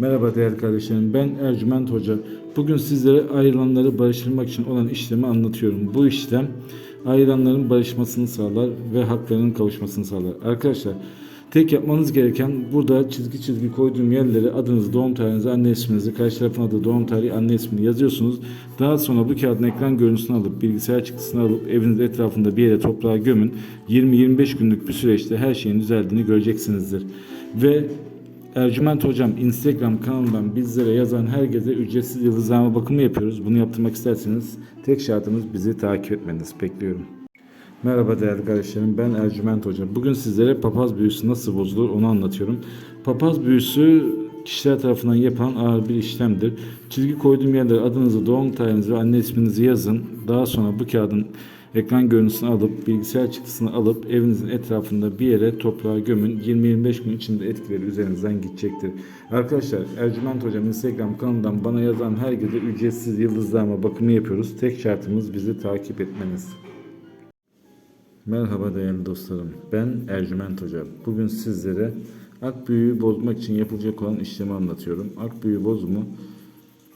Merhaba değerli kardeşlerim. Ben Ercüment Hoca. Bugün sizlere ayrılanları barıştırmak için olan işlemi anlatıyorum. Bu işlem ayrılanların barışmasını sağlar ve haklarının kavuşmasını sağlar. Arkadaşlar tek yapmanız gereken burada çizgi çizgi koyduğum yerlere adınızı, doğum tarihinizi, anne isminizi, karşı tarafın adı, doğum tarihi, anne ismini yazıyorsunuz. Daha sonra bu kağıdın ekran görüntüsünü alıp bilgisayar çıktısını alıp evinizin etrafında bir yere toprağa gömün. 20-25 günlük bir süreçte her şeyin düzeldiğini göreceksinizdir. Ve Ercüment Hocam Instagram kanalından bizlere yazan herkese ücretsiz yıldızlama bakımı yapıyoruz. Bunu yaptırmak isterseniz tek şartımız bizi takip etmeniz. Bekliyorum. Merhaba değerli kardeşlerim ben Ercüment Hoca. Bugün sizlere papaz büyüsü nasıl bozulur onu anlatıyorum. Papaz büyüsü kişiler tarafından yapılan ağır bir işlemdir. Çizgi koyduğum yerlere adınızı, doğum tarihinizi ve anne isminizi yazın. Daha sonra bu kağıdın ekran görüntüsünü alıp bilgisayar çıktısını alıp evinizin etrafında bir yere toprağa gömün. 20-25 gün içinde etkileri üzerinizden gidecektir. Arkadaşlar Ercüment Hocam Instagram kanalından bana yazan herkese ücretsiz yıldızlama bakımı yapıyoruz. Tek şartımız bizi takip etmeniz. Merhaba değerli dostlarım. Ben Ercüment Hoca. Bugün sizlere ak büyüğü bozmak için yapılacak olan işlemi anlatıyorum. Ak büyüğü bozumu